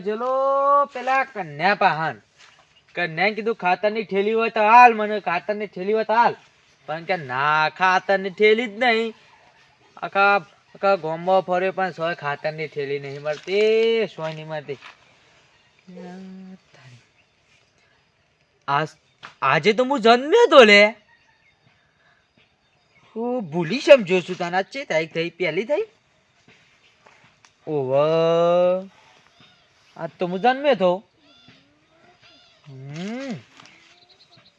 જેલો પેલા કન્યા પાહન. કન્યાએ કીધું, ખાતરની ઠેલી હોય તો હાલ. મને ખાતરની ઠેલી હોય તો હાલ. પણ કે ના, ખાતરની ઠેલી જ નહીં. આખા આખા ગોમમાં ફર્યો પણ સોય ખાતરની ઠેલી નહીં મળતી, સોય નહીં મળતી. આજે તો હું જન્મ્યો તો લે. હું ભૂલી સમજો છું તને છે તારીખ થઈ પહેલી થઈ. ઓવ. આજ તો હું જન્મ્યો તો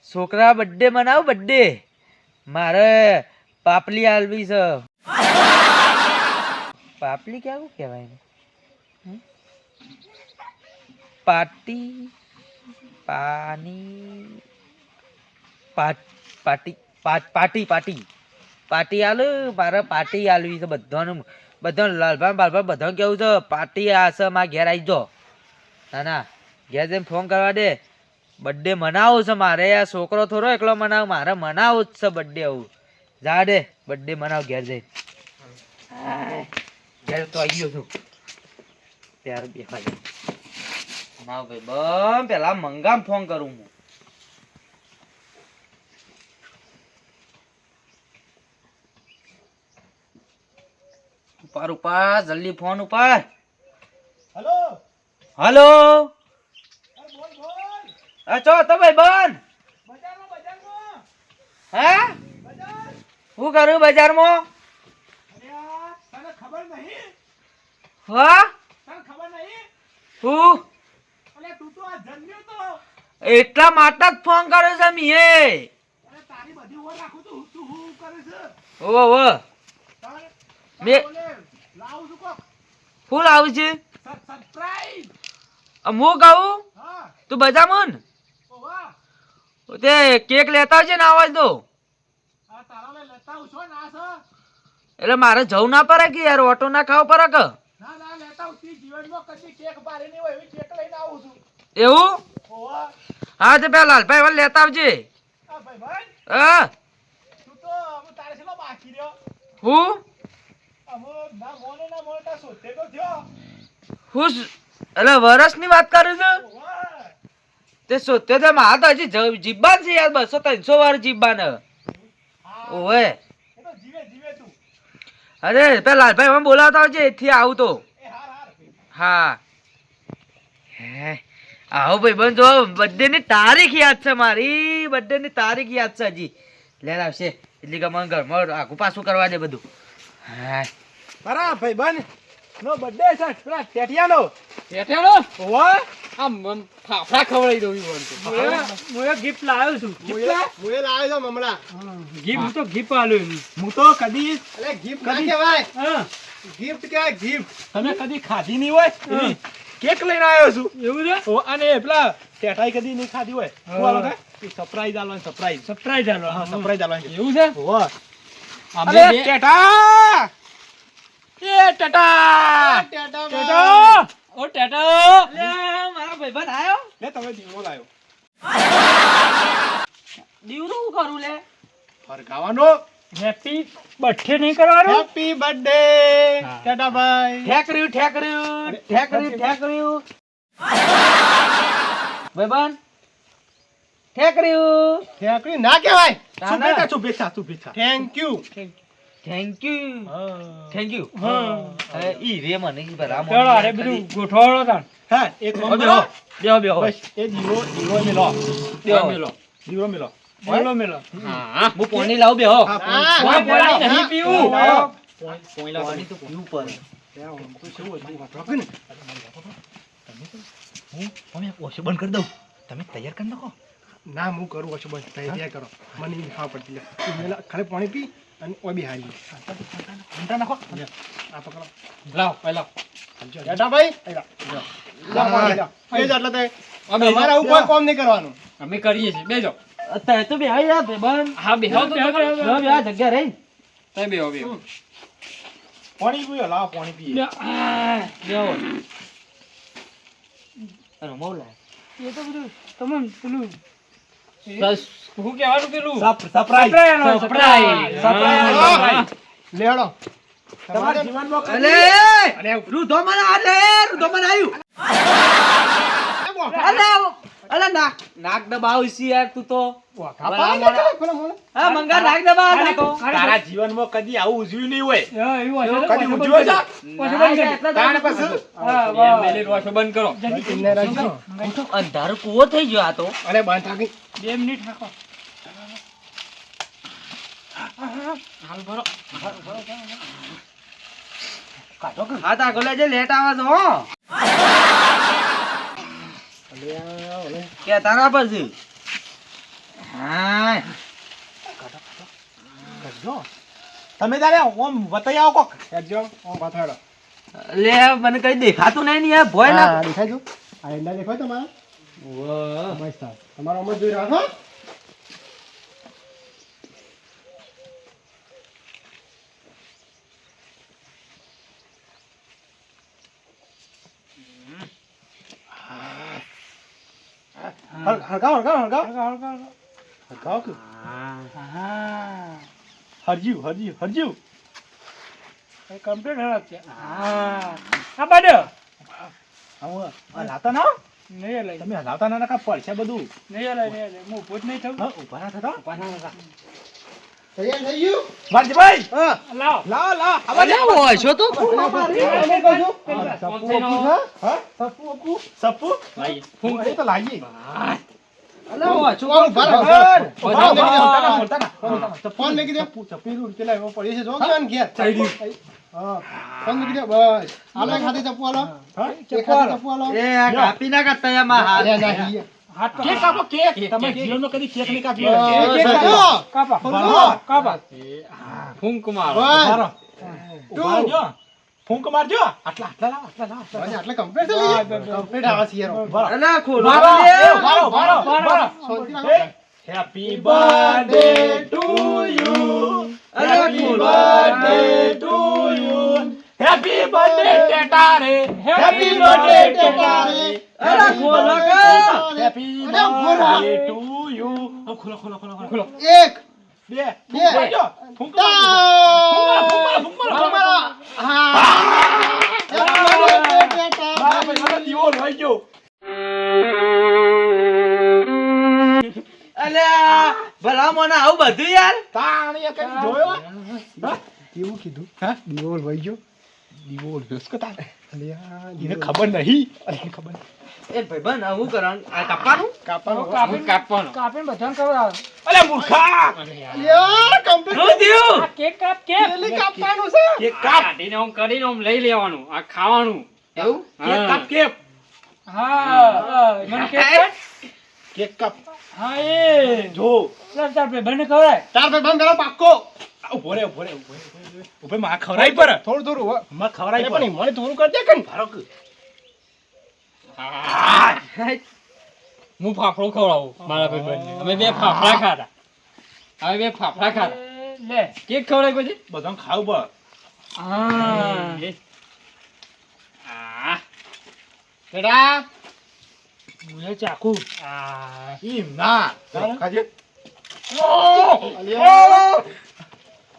છોકરા બર્થડે મનાવ બર્થડે મારે પાપલી આલવી છે. પાપલી કેવું કહેવાય ને પાટી, પાની, પાટી, પાટ, પાટી પાટી આલુ મારે પાટી આલવી છે બધાનું. બધાને લાલભાઈ બાલભાઈ બધાને કેવું છે? પાટી આ છે, મારા ઘેર આવી જો ના ના ઘેર જઈને ફોન કરવા દે. બર્થડે મનાવો છે મારે આ છોકરો થોડો એકલો મનાવ, મારે મનાવો જ છે બર્થડે આવું. જા દે બર્થડે મનાવ ઘેર જઈ ઘેર તો આવી ગયો છું. ત્યાર બે ભાઈ મનાવ ભાઈ, બમ, પેલા મંગામ ફોન કરું હું. ઉપર ઉપર જલ્દી ફોન ઉપર હલો હલો? અચો બોલ ચો તો ભાઈ બન હે શું કરું બજારમાં? ખબર નહીં હા? ખબર નહીં એટલા માટે જ ફોન કર્યો છે મીએ. અરે તારી બધી ઓર રાખું તું તું હું કરે છે ઓ ઓ મેં- લાવું છું કોક. ફૂલ આવું છે? સરપ્રાઈઝ અમ હું. કહું તું બજામન મન તે કેક લેતા આવજે ને આવાજ દો. છો એટલે મારે જવું ના પડે કે યાર ઓટો ના ખાવ પડે કે? તી એવી હા તે પેલા લાલભાઈ વાળ લેતા આવજે. હા. તું તો હું? તા તો હું એટલે વરસની વાત કરું છું? તે સોતે તો મારા તો હજી જીબ્બાન છે યાર બસો ત્રણસો વાર જીબ્બાન. હા ઓવે. એ તો જીવે જીવે તું અરે, પેલા લાલભાઈ મને બોલાવતા આવજે એથી આવું તો. હા. હે, આવો ભાઈ બન જો બર્થડે ની તારીખ યાદ છે મારી. બર્થડે ની તારીખ યાદ છે હજી. લેર આવશે. એટલે કે મને ઘરમાં આખું પાછું કરવા દે બધું. હા. બરાબર ભાઈ બન નો બર્થડે છે પેલા ટેટિયાનો ટેટિયાનો ઓવા આમ મન ફાફડા ખવડાવી દઉં હું એક ગિફ્ટ લાવ્યો છું. ગિફ્ટ મુએ લાવ્યો છું હમણાં. ગિફ્ટ હું તો ગિફ્ટ આલ્યો. હું તો કદી અરે ગિફ્ટ ના કહેવાય. હા, gift કહેવાય gift. તમે કદી ખાધી નહીં હોય? કેક લઈને આવ્યો છું. એવું છે? ઓ, અને પેલા ટેટાઈ કદી નહીં ખાધી હોય. શું આલો કે? સરપ્રાઈઝ સરપ્રાઈઝ સરપ્રાઈઝ આલો. હા સરપ્રાઈઝ આલો. એવું છે? ઓવા અમે ટેટા એ ટેટા! ટેટા ટેટા! ઓ મારા ભાઈ બંધ લે તમે દીવો લાવ્યો દીવરું શું કરું લે? ફરકાવાનો હેપી બર્થડે નહીં કરવાનો? હેપી બર્થડે ટેટા ભાઈ. ઠેકર્યું ઠેકર્યું ઠેકર્યું ઠેકર્યું. ભાઈ બંધ ઠેકર્યું. ઠેકડી ના કહેવાય. શુભેચ્છા શુભેચ્છા શુભેચ્છા. Thank you thank you thank you હા. હવે ઈ રે મને ઈ બરાબર. ચલો અરે બધું ગોઠવાડો તાણ. હા એક બેહો. નંબર બેહો બેહો. બસ એ દીવો દીવો મેલો. બેહો. મેલો. દીવો મેલો. મેલો મેલો. હા. હું પાણી લાવું બેહો. હા, પાણી. નહીં પીવું. પાણી તો પીવું પડે. હું ઓછું બંધ કરી દઉં. તમે તૈયાર કરી નાખો. ના હું કરું ઓછું બસ તૈયાર કરો. મને ખાવા પડતી લે. ખાલી પાણી પી. અને ઓય બી હારી. ઘંટા નાખો લે, આ પકડો લાવ ભાઈ? આયલા, જો. લા, પાણી લો. એ જ એટલે તે અમે તમારે આવું કોઈ નહીં કરવાનું. અમે કરીએ છીએ. બેજો અત્યારે તો બેહાઈ જા ભાઈબંધ હા બેહો તો બે આ જગ્યા રહી. તમે બે બેહો. પાણી પીઓ લા પાણી પીએ. બે- આ, અરે મોલા લાય. એ તો બધું તમને પેલું. શું કહેવાનું પેલું. લેડો. તમારા જીવનમાં અલે! કદી- રૂધો મને આલે રૂધો મને આવ્યું નાક. નાક દબાવશી યાર તું તો? હા મંગા નાક દબાવ તારા જીવનમાં કદી આવું ઉજવ્યું નહીં હોય. કદી ઉજવ્યો છે? પાછું બંધ કરી. થઈ ગયો આ તો. અરે બંધ થાકી બે મિનિટ રાખો. હાથ આગળ લેજે લેટ આવે છે. કે તારા પછી હા. તમે તારે ઓમ વતાઈ આવો કોક કરજો. ઓમ પાથાડો લે મને કઈ દેખાતું નહીં ને યાર ભોય ના દેખાય જો? આ એંડા દેખાય તમારા? વાહ મસ્ત તમારો અમર જોઈ રાખો. હળ- હળગાવ હળગાવ હળગાવ. હળગાવ કે? હા. હરજ્યું હરજ્યું હરજ્યું કમ્પ્લીટ છે. હા. આ બાડો આવું હલાવતા ના? નહીં લઈ તમે હલાવતા ના કા પડશે બધું? નહીં લઈ નહીં લઈ હું ઊભો જ નહીં થયું હા ઊભા ના થતા? ઊભા ના થતા. તૈયાર થઈ ગયું? વાલજીભાઈ હા. લાવો લાવ લાવ અલ્યા હોય છો તો અમર કરજો. હા, સપુ અપુ છે? હા સપુ અપુ? સપુ એ તો લાગી અલ્યા હોય છો કોણ ઊભા રહો? ઊભા, ફોન મેકી દે. ઊભા, બોલતા ના, બોલતા ફોન મેકી દે. ચપ્પુ પેલા એવો પડ્યો છે. જો કેવાને ઘેર. હા. ફોન મેકી દે. બસ. આલો એક હાથે આલો. હા? એક આલો. એ કાપી ના કાઢતા એમાં હાથ હાથ કેક કાપો કેક તમે જીવનમાં કદી કેક નહીં કાપ્યો કેક કરજો. કાપા કાપા બસ. ઊભા રહેજો. ફૂંક મારજો આટલા આટલા લાવ આટલા લાવ આટલા આજે થઈ ગયું? આવે છે યાર. લાવ. ખોલો બારો, લે. એ, બારો, બારો, બારો. શાંતિ રાખો. Happy birthday to you. Happy birthday to you. Happy birthday ટેટા રે. રે. એક. બે બે. ફૂંક મારજો. ફૂંક મારજો. ત્રણ. ફૂંક મારો, ફૂંક મારો. હા. Happy birthday, બેટા. મારા ભાઈ ગયો. અલ્યા ભલા મને આવું બધું યાર તાણ જોયો? કેવું કીધું હા? દીવો વહી ગયો દીવો લોસ કે? અલ્યા, એને ખબર નહીં. એને ખબર. એ ભાઈબંધ હું કરવાનું આ કાપવાનું? કાપવાનું. કાપીને કાપીને બધાને ખવડાવો. અલે મૂર્ખા! અલ્યા, કમ્પ્લીટ હું થયું? આ કેક કાપ કેક. એટલે કાપવાનું છે? કેક કાપ. કાઢીને આમ કરીને આમ લઈ લેવાનું આ ખાવાનું. એવું? કેક કાપ કેક. હા મને કેક કાપ. કેક કાપ. હા એ. જો. તાર ભાઈ બંને ખવડાય. ચાર ભાઈ બંધ કરો પાક્કો. ઊભો રે ઊભો રે ઊભો રે, ઊભો માં ખવરાઈ પર થોડું થોડું. માં ખવરાઈ પણ મને થોડું કરી દે કે ને. હું. ફાફડો ખવડાવું મારા ભાઈ અમે બે ફાફડા ખાધા. હવે બે ફાફડા ખાધા. લે. કેક ખવડાય પછી? બધાને ખાવ પર બેટા મુએ ચાકુ આ ઈમ ના. ખાજે.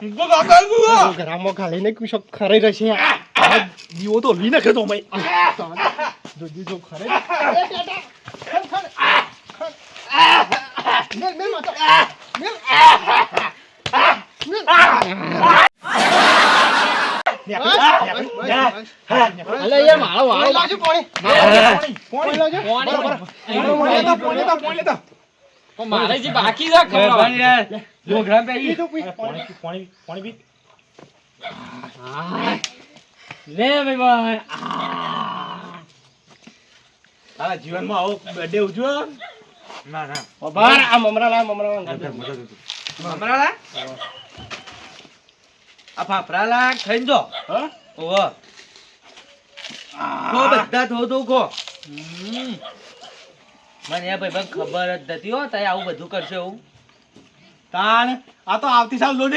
ઘરમાં ખાલી ને કુછ ખરાઈ રહેશે દીવો તો લી નાખે તો જો જો જો ખરાઈ એ બેટા. ખર, ખર. ખર. મેલ, મેલ માતા. મેલ. યાર મારો પાણી લાવજો, પાણી. પાણી પાણી લાવજો. પાણી. પાણી લેતા, પાણી લેતા, પાણી લેતા. મારે જે બાકી છે ખવડાવવાનું. લોઘરા પે તો પી. પાણી પાણી પાણી પી આ. લે ભાઈ ભાઈ. તારા જીવનમાં આવો બર્થડે ઉજવો. ના ના. રહો. આ મમરાલા મમરાલા. મમરા લાવ. મમરા લા આ ફાફરાલા ખાઈ જો. હા? ઓહો. બધા ધો તો ખો મને એ ભાઈ ખબર જ નથી હો તય આવું બધું કરશે એવું? તાણ આ તો આવતી સાલ લો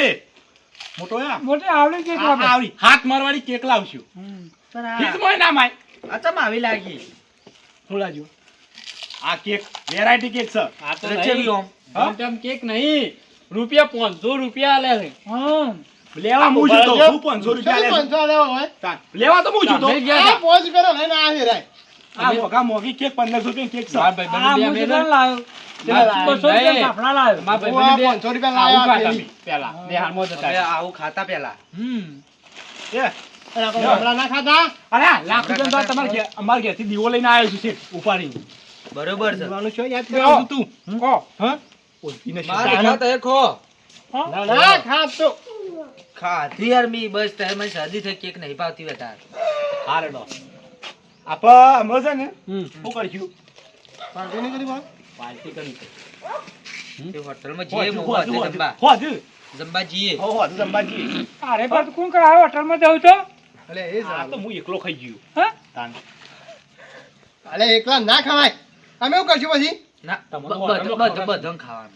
મોટો યા મોટી આવડી કેક આવડી. હાથ મારવાની કેક લાવશું. આ- ફીસમાં ના માય. આ ચમ આવી લાગી. હું લાવજો આ કેક વેરાયટી કેક છે. આ તો રચેવી નહીં. ઓમ હા? કેક નહીં. રૂપિયા પાંચસો રૂપિયા આલે છે. હા લેવા હું છું તો. હું 500 રૂપિયા લેવા હોય? લેવા તો હું છું તો. આ રૂપિયાનો લઈને આ હેરાય. આ મોઘા મોઘી કેક પંદરસો રૂપિયા કેક છે મારા બે હું અમે કેટલા લાવ્યો? કેટલા બસો લાવ્યા? રૂપિયા ફાફડા લાવ્યો. મારા હું આ ભાઈબંધને બે 500 રૂપિયા આવું ખાતા પેલા નિહાળમાં જતા અમે રહ્યા. આવું ખાતા પેલા હમ. એ, અને આપણે હમણાં ના ખાધા અરે લાખ રૂપિયા તમારે ઘેર- ઘેરથી દીવો લઈને આવ્યો છું શેઠ, ઉપાડીને. બરોબર છે દીવાનું શું યાદ આવો. તું કહો, હા? ઓળખીને શું મારે જાણે? ખાતા એ ખો ના ના ખાત ખાધી યાર મી બસ તમે શરદી થઈ કેક નહીં ભાવતી વધારે હા રેડો. અમે છે ને શું કરશું? પાર્ટી નહીં કરી પાર્ટી કરી તે. હોટલમાં જઈએ મોકો હોજુ, હાથે હોજુ. જમવા હોજુ. જમવા જઈએ. હો, હોજુ જમવાજી. અરે પણ કોણ કરાવે હોટલમાં જવું છો અલે એ આ તો હું એકલો ખાઈ ગયો. હા? તાન. અલે એકલા ના ખવાય. અમે શું કરશું પછી? ના બધું બધું ખાવાનું.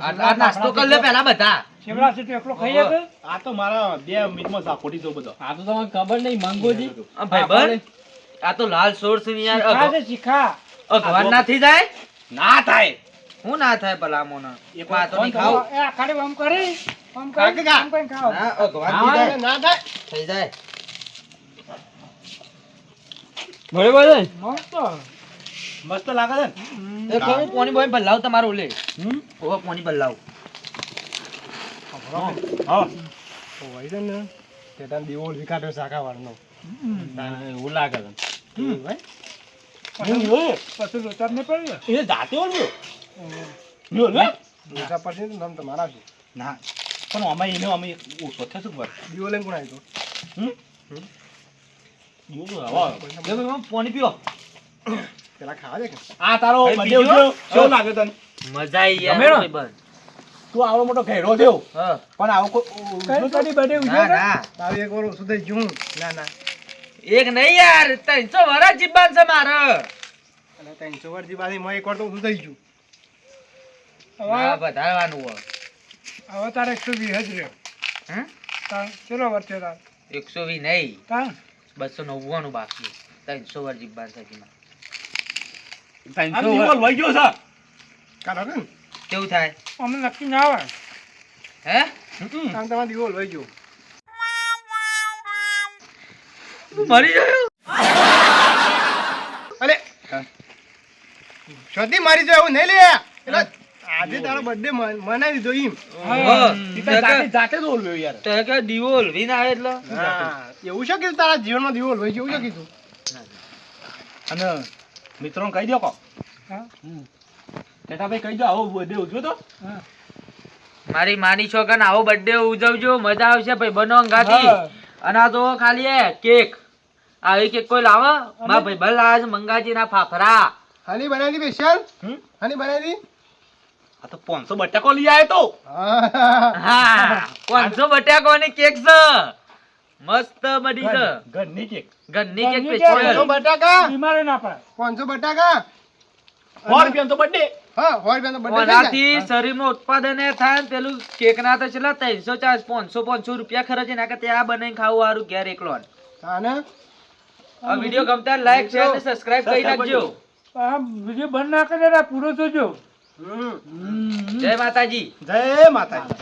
આ નાસ્તો કરી લે પેલા બધા. એકલો ખાઈ ઓહો. આ તો મારા બે મિનિટમાં બધો. આ તો તમને ખબર નહીં મંગોજી આ ભાઈબંધ આ તો લાલ સોર છે ને યાર. શીખા છે શીખા અગવાન ના થઈ જાય? ના થાય. હું ના થાય ભલા મોના એક આ તો નહીં ખાવ એ આખાડે બમ કરી. ખા કરી કે ખા. આમ ના અગવાન હા, થઈ જાય. ના થાય. થઈ જાય. બરોબર છે મસ્ત. મસ્ત લાગે છે ને? એ કહું પોણી બોય ભલાવ તમારું લે હમ? ઓ પોણી ભલાવ. હા ઓ છે ને તે તાન દીવો વિકાટો શાકાવાળનો એવું લાગે છે. પછી લોચા જ નહીં પડ્યો એ જાતે. ઓછા પડશે તો નામ તમારા છે ના પણ અમે એને અમે ઓછો થશે ખબર. દીવો લઈને કોણ આવ્યો હમ? પોણી પીઓ. પેલા ખાવા દે કે? આ તારો? કેવું લાગે તને? મજા આવી યાર. તું આવડો મોટો ઘેરો થયો. પણ આવો કોઈ બડે ના ના. તારું એક વાર ઓછું થઈ ના ના. એક નહીં યાર ત્રણસો વરસ જીવન છે મારે. અને ત્રણસો વર્ષથી બાદ મેં એક વાર તો ઓછું થઈ ગયું. હવે વધારવાનું હોય. હવે તારે એકસો વીસ જ રહ્યો. હા? ચલો વચ્ચે તાર? એકસો વી નહીં. તાર? બસો નવ્વાણું બાકી ત્રણસો વાર જીવન છે. આ દીવો લઈ ગયો છે. કાઢો કે કેવું થાય? અમને નક્કી ના આવે. હે? તમારે દીવો લઈ ગયો. મરી ગયો. અરે શોધી મારી જો એવું નહીં લે. એટલે આજે તારો બર્થડે મનાવી દીધો એમ તો જાતે જ ઓલવ્યો યાર. તો કે દીવો ઓલવી ના આવે એટલે. એવું છે કીધું તારા જીવનમાં દીવો ઓલવાય એવું છે કીધું અને મિત્રોને કહી દો કો હા. ભાઈ કહી દો આવો બર્થડે ઉજવો તો. મારી માની છોકરાને આવો બર્થડે ઉજવજો. મજા આવશે. ભાઈ બનો ગાતી અને આ તો ખાલી એ કેક. આવી કે કોઈ લાવો? મા ભાઈ ભલ લાવે છે મંગાજી ના ફાફરા હાની બનાવી સ્પેશિયલ? હાની બનાવી આ તો પાંચસો બટાકો લઈ આવ્યો તો. હા હા બટાકો ની કેક છે. મસ્ત બની છે. ઘરની કેક. ઘરની કેક સ્પેશિયલ પાંચસો બટાકા? બીમાર ના પડે. પાંચસો બટાકા? હોર રૂપિયાનો તો. હા બર્થડે ઓનાથી ઉત્પાદન એ થાય ને પેલું કેકના તો છેલ્લા ત્રણસો ચાર પાંચસો પાંચસો રૂપિયા ખર્ચે નાખે ત્યાં બનાવીને ખાવું સારું ઘેર એકલો જ. આ વીડિયો ગમતા લાઈક શેર અને સબસ્ક્રાઇબ કરી નાખજો. આ વિડિયો બંધ ના કરે પૂરો જોજો જય માતાજી. જય માતાજી.